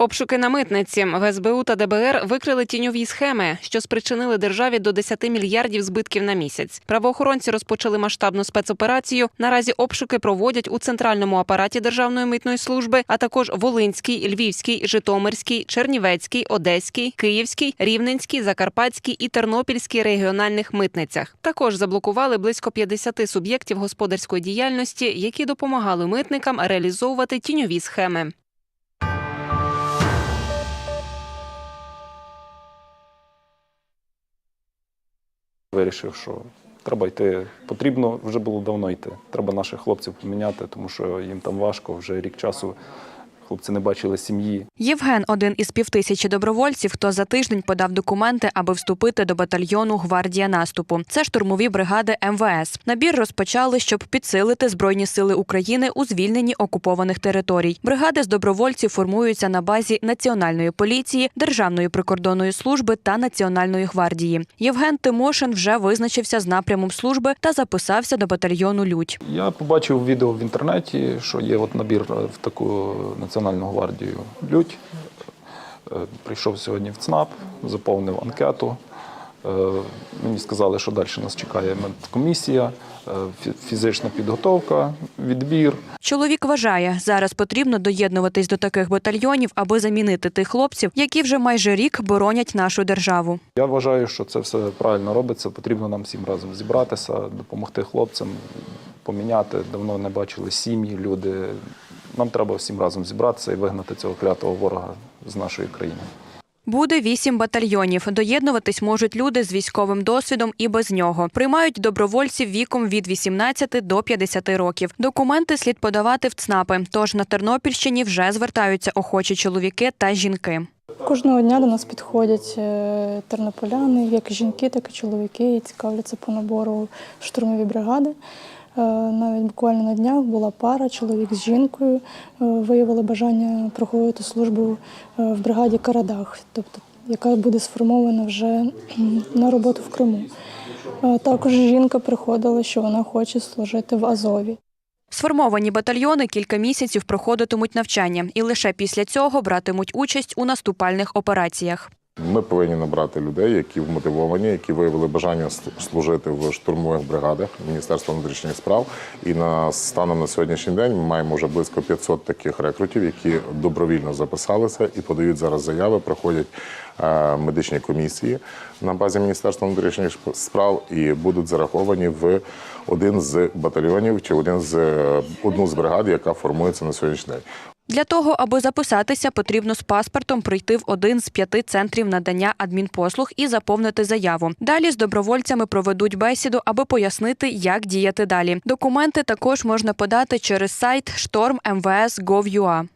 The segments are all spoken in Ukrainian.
Обшуки на митниці в СБУ та ДБР викрили тіньові схеми, що спричинили державі до 10 мільярдів збитків на місяць. Правоохоронці розпочали масштабну спецоперацію. Наразі обшуки проводять у центральному апараті Державної митної служби, а також Волинській, Львівській, Житомирській, Чернівецькій, Одеській, Київській, Рівненській, Закарпатській і Тернопільській регіональних митницях. Також заблокували близько 50 суб'єктів господарської діяльності, які допомагали митникам реалізовувати тіньові схеми. Вирішив, що треба йти. Потрібно вже було давно йти. Треба наших хлопців поміняти, тому що їм там важко вже рік часу. Хлопці не бачили сім'ї. Євген один із півтисячі добровольців, хто за тиждень подав документи, аби вступити до батальйону Гвардія наступу. Це штурмові бригади МВС. Набір розпочали, щоб підсилити збройні сили України у звільненні окупованих територій. Бригади з добровольців формуються на базі Національної поліції, Державної прикордонної служби та Національної гвардії. Євген Тимошин вже визначився з напрямом служби та записався до батальйону Людь. Я побачив відео в інтернеті, що є от набір в таку національну гвардію Людь. Е, Прийшов сьогодні в ЦНАП, заповнив анкету. Е, Мені сказали, що далі нас чекає медкомісія, е, фізична підготовка, відбір. Чоловік вважає, зараз потрібно доєднуватись до таких батальйонів, аби замінити тих хлопців, які вже майже рік боронять нашу державу. Я вважаю, що це все правильно робиться. Потрібно нам всім разом зібратися, допомогти хлопцям, поміняти. Давно не бачили сім'ї, люди. Нам треба всім разом зібратися і вигнати цього клятого ворога з нашої країни. Буде вісім батальйонів. Доєднуватись можуть люди з військовим досвідом і без нього. Приймають добровольців віком від 18 до 50 років. Документи слід подавати в ЦНАПи. Тож на Тернопільщині вже звертаються охочі чоловіки та жінки. Кожного дня до нас підходять е, тернополяни, як жінки, так і чоловіки, і цікавляться по набору штурмові бригади. Е, Навіть буквально на днях була пара, чоловік з жінкою е, виявили бажання проходити службу е, в бригаді Карадах, тобто яка буде сформована вже на роботу в Криму. Також жінка приходила, що вона хоче служити в Азові. Сформовані батальйони кілька місяців проходитимуть навчання і лише після цього братимуть участь у наступальних операціях. Ми повинні набрати людей, які вмотивовані, які виявили бажання служити в штурмових бригадах Міністерства внутрішніх справ. І на станом на сьогоднішній день ми маємо вже близько 500 таких рекрутів, які добровільно записалися і подають зараз заяви, проходять е, медичні комісії на базі Міністерства внутрішніх справ і будуть зараховані в один з батальйонів чи один з е, одну з бригад, яка формується на сьогоднішній день. Для того, аби записатися, потрібно з паспортом прийти в один з п'яти центрів надання адмінпослуг і заповнити заяву. Далі з добровольцями проведуть бесіду, аби пояснити, як діяти далі. Документи також можна подати через сайт Шторм storm.mvs.gov.ua.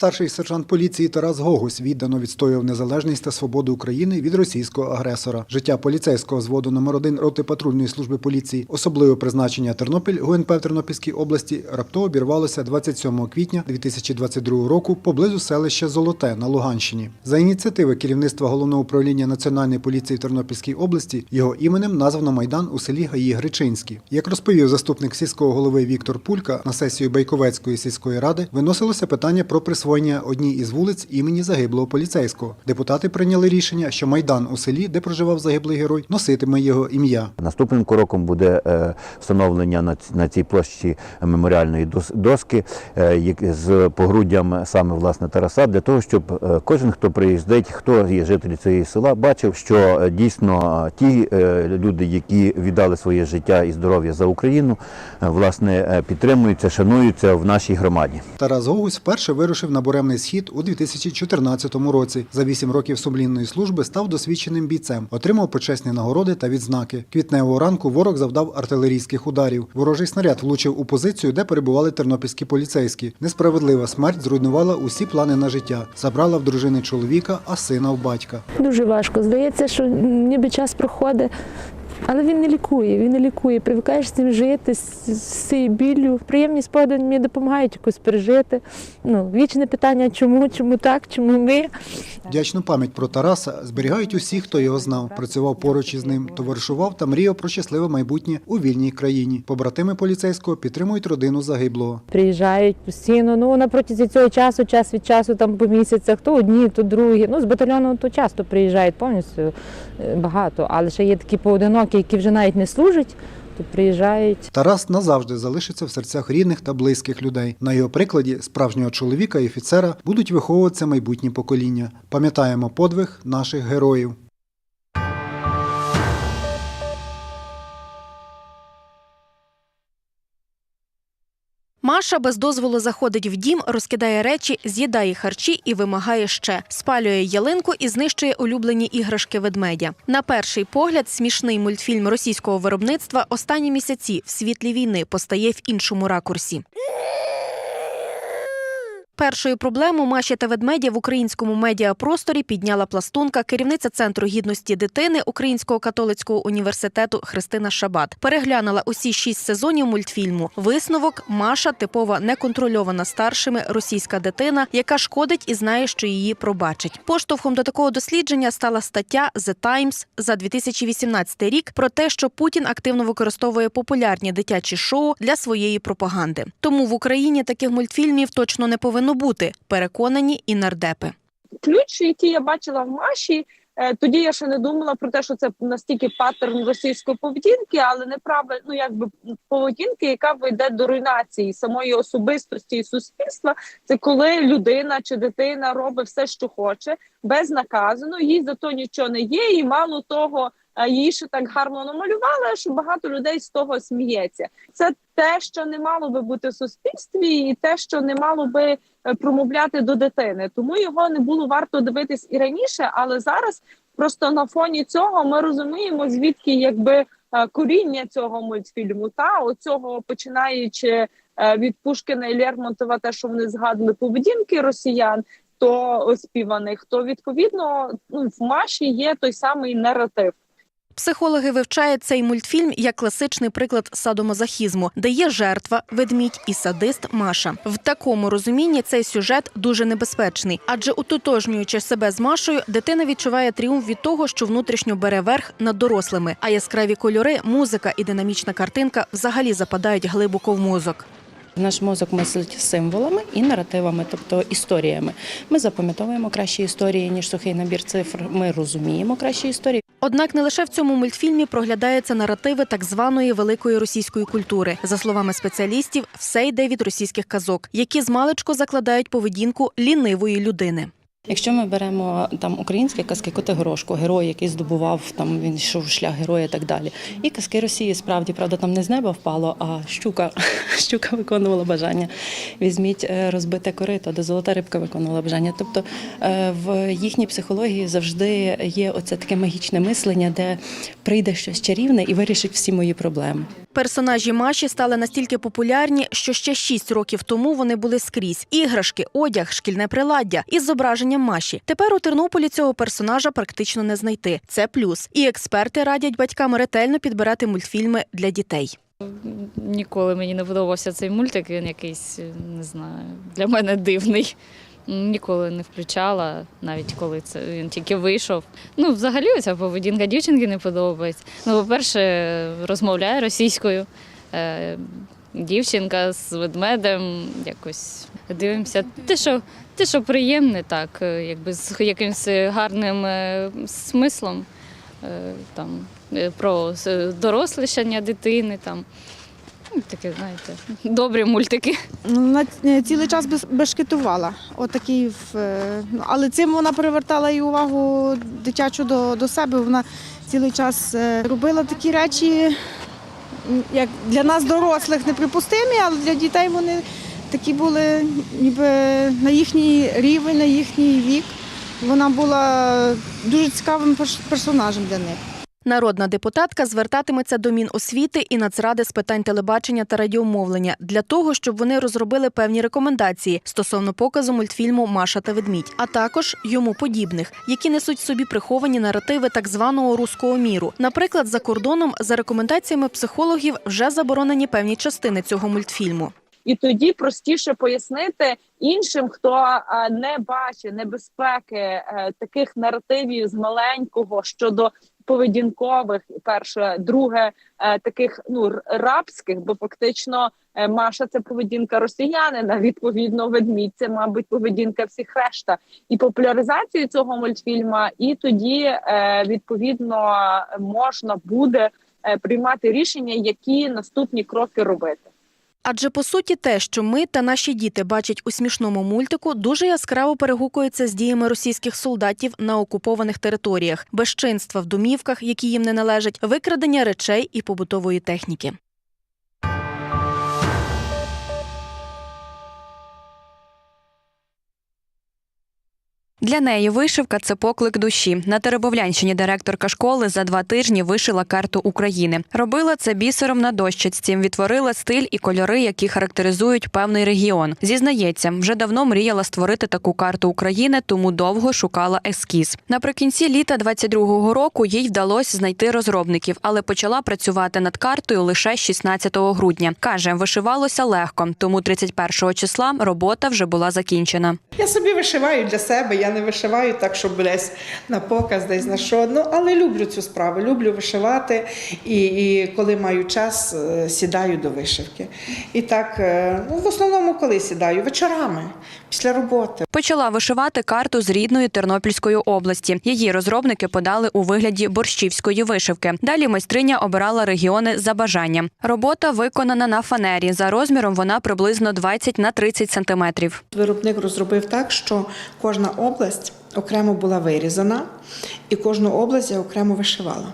Старший сержант поліції Тарас Гогусь віддано відстоював незалежність та свободу України від російського агресора. Життя поліцейського зводу номер 1 роти патрульної служби поліції, особливе призначення Тернопіль ГУНП в Тернопільській області раптово обірвалося 27 квітня 2022 року поблизу селища Золоте на Луганщині. За ініціативи керівництва головного управління Національної поліції в Тернопільській області його іменем названо майдан у селі Гаї Гречинські. Як розповів заступник сільського голови Віктор Пулька на сесію Байковецької сільської ради, виносилося питання про присвоєння одній із вулиць імені загиблого поліцейського. Депутати прийняли рішення, що майдан у селі, де проживав загиблий герой, носитиме його ім'я. Наступним кроком буде е, встановлення на цій площі меморіальної дос- доски е, з погруддям саме власне Тараса, для того, щоб е, кожен, хто приїздить, хто є жителі цього села, бачив, що дійсно ті люди, які віддали своє життя і здоров'я за Україну, власне підтримуються, шануються в нашій громаді. Тарас Гогусь вперше вирушив на буремний схід у 2014 році. За вісім років сумлінної служби став досвідченим бійцем, отримав почесні нагороди та відзнаки. Квітневого ранку ворог завдав артилерійських ударів. Ворожий снаряд влучив у позицію, де перебували тернопільські поліцейські. Несправедлива смерть зруйнувала усі плани на життя. Забрала в дружини чоловіка, а сина в батька. Дуже важко. Здається, що ніби час проходить, Але він не лікує, він не лікує. Привикаєш з цим жити, з, цією біллю. Приємні спогади мені допомагають якось пережити. Ну, вічне питання, чому, чому так, чому ми. Вдячну пам'ять про Тараса зберігають усі, хто його знав, працював поруч із ним, товаришував та мріяв про щасливе майбутнє у вільній країні. Побратими поліцейського підтримують родину загиблого. Приїжджають постійно. Ну на протязі цього часу, час від часу, там по місяцях, то одні, то другі. Ну з батальйону то часто приїжджають повністю е, багато, але ще є такі поодинокі, які вже навіть не служать, приїжджають. Тарас назавжди залишиться в серцях рідних та близьких людей. На його прикладі справжнього чоловіка і офіцера будуть виховуватися майбутні покоління. Пам'ятаємо подвиг наших героїв. Маша без дозволу заходить в дім, розкидає речі, з'їдає харчі і вимагає ще. Спалює ялинку і знищує улюблені іграшки ведмедя. На перший погляд, смішний мультфільм російського виробництва останні місяці в світлі війни постає в іншому ракурсі. Першою проблему Маші та ведмедя в українському медіапросторі підняла пластунка, керівниця центру гідності дитини Українського католицького університету Христина Шабат. Переглянула усі шість сезонів мультфільму. Висновок Маша типова неконтрольована старшими російська дитина, яка шкодить і знає, що її пробачить. Поштовхом до такого дослідження стала стаття The Times за 2018 рік про те, що Путін активно використовує популярні дитячі шоу для своєї пропаганди. Тому в Україні таких мультфільмів точно не повинно бути. Переконані і нардепи. ключ, який я бачила в Маші. е, Тоді я ще не думала про те, що це настільки паттерн російської поведінки, але неправильно, ну якби поведінки, яка веде до руйнації самої особистості і суспільства. Це коли людина чи дитина робить все, що хоче, безнаказано, їй за то нічого не є, і мало того, її ще так гарно намалювали, що багато людей з того сміється. Це те, що не мало би бути в суспільстві, і те, що не мало би е, промовляти до дитини. Тому його не було варто дивитись і раніше, але зараз просто на фоні цього ми розуміємо, звідки якби е, коріння цього мультфільму. Та оцього починаючи е, від Пушкіна і Лермонтова, те, що вони згадували поведінки росіян. То оспіваних, то відповідно ну, в Маші є той самий наратив. Психологи вивчають цей мультфільм як класичний приклад садомазохізму, де є жертва, ведмідь і садист Маша. В такому розумінні цей сюжет дуже небезпечний, адже утотожнюючи себе з Машою, дитина відчуває тріумф від того, що внутрішньо бере верх над дорослими. А яскраві кольори, музика і динамічна картинка взагалі западають глибоко в мозок. Наш мозок мислить символами і наративами, тобто історіями. Ми запам'ятовуємо кращі історії ніж сухий набір цифр. Ми розуміємо кращі історії. Однак не лише в цьому мультфільмі проглядаються наративи так званої великої російської культури. За словами спеціалістів, все йде від російських казок, які змалечко закладають поведінку лінивої людини. Якщо ми беремо там українські казки Котигорошко, герой, який здобував там він йшов шлях героя і так далі. І казки Росії справді правда там не з неба впало, а щука, щука виконувала бажання. Візьміть е, розбите корито, де золота рибка виконувала бажання. Тобто е, в їхній психології завжди є оце таке магічне мислення, де прийде щось чарівне і вирішить всі мої проблеми. Персонажі Маші стали настільки популярні, що ще шість років тому вони були скрізь: іграшки, одяг, шкільне приладдя із зображенням Маші. Тепер у Тернополі цього персонажа практично не знайти. Це плюс. І експерти радять батькам ретельно підбирати мультфільми для дітей. Ніколи мені не подобався цей мультик. Він якийсь не знаю, для мене дивний. Ніколи не включала, навіть коли це він тільки вийшов. Ну, взагалі, ця поведінка дівчинки не подобається. Ну, по-перше, розмовляє російською. Дівчинка з ведмедем якось дивимося. Те, що те, що приємне, так, е, якби з якимось гарним е, смислом е, там, про дорослішання дитини. Там. Ну, Таке, знаєте, добрі мультики. Ну, е, цілий час бешкетувала. Отакий, ну, але цим вона привертала і увагу дитячу до, до себе. Вона цілий час робила такі речі, як для нас, дорослих, неприпустимі, але для дітей вони такі були ніби на їхній рівень, на їхній вік. Вона була дуже цікавим персонажем для них. Народна депутатка звертатиметься до Міносвіти і Нацради з питань телебачення та радіомовлення для того, щоб вони розробили певні рекомендації стосовно показу мультфільму Маша та ведмідь, а також йому подібних, які несуть собі приховані наративи так званого руського міру. Наприклад, за кордоном, за рекомендаціями психологів, вже заборонені певні частини цього мультфільму. І тоді простіше пояснити іншим, хто не бачить небезпеки е, таких наративів з маленького щодо поведінкових, перше, друге, е, таких ну рабських, бо фактично е, Маша це поведінка росіянина. Відповідно, ведмідь це, мабуть, поведінка всіх решта, і популяризацію цього мультфільма, і тоді е, відповідно можна буде приймати рішення, які наступні кроки робити. Адже по суті, те, що ми та наші діти бачать у смішному мультику, дуже яскраво перегукується з діями російських солдатів на окупованих територіях, безчинства в домівках, які їм не належать, викрадення речей і побутової техніки. Для неї вишивка це поклик душі. На Теребовлянщині директорка школи за два тижні вишила карту України. Робила це бісером на дощечці, відтворила стиль і кольори, які характеризують певний регіон. Зізнається, вже давно мріяла створити таку карту України, тому довго шукала ескіз. Наприкінці літа 22-го року їй вдалося знайти розробників, але почала працювати над картою лише 16 грудня. каже, вишивалося легко, тому 31 числа робота вже була закінчена. Я собі вишиваю для себе, я не вишиваю так, щоб десь на показ, десь на що. Ну, але люблю цю справу, люблю вишивати. І, і коли маю час, е, сідаю до вишивки. І так, е, ну, в основному, коли сідаю? Вечорами, після роботи. Почала вишивати карту з рідної Тернопільської області. Її розробники подали у вигляді борщівської вишивки. Далі майстриня обирала регіони за бажанням. Робота виконана на фанері. За розміром вона приблизно 20 на 30 сантиметрів. Виробник розробив так, що кожна область окремо була вирізана, і кожну область я окремо вишивала.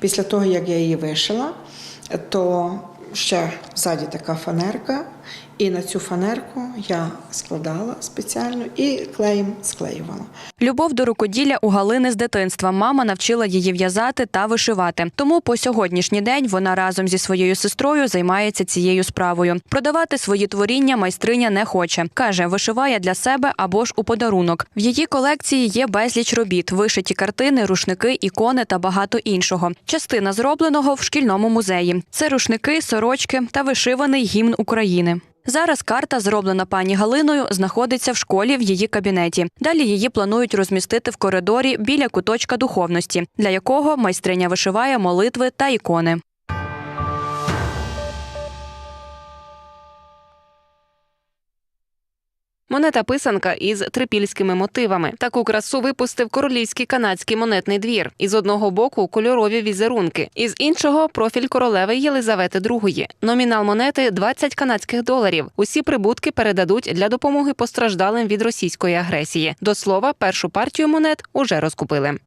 Після того, як я її вишила, то ще ззаді така фанерка, і на цю фанерку я складала спеціально і клеєм склеювала. Любов до рукоділля у Галини з дитинства. Мама навчила її в'язати та вишивати. Тому по сьогоднішній день вона разом зі своєю сестрою займається цією справою. Продавати свої творіння майстриня не хоче. каже, вишиває для себе або ж у подарунок. В її колекції є безліч робіт, вишиті картини, рушники, ікони та багато іншого. Частина зробленого в шкільному музеї. Це рушники, сорочки та вишиваний гімн України. Зараз карта, зроблена пані Галиною, знаходиться в школі в її кабінеті. Далі її планують розмістити в коридорі біля куточка духовності, для якого майстриня вишиває молитви та ікони. Монета писанка із трипільськими мотивами. Таку красу випустив королівський канадський монетний двір. Із одного боку кольорові візерунки, із іншого профіль королеви Єлизавети II. Номінал монети 20 канадських доларів. Усі прибутки передадуть для допомоги постраждалим від російської агресії. До слова, першу партію монет уже розкупили.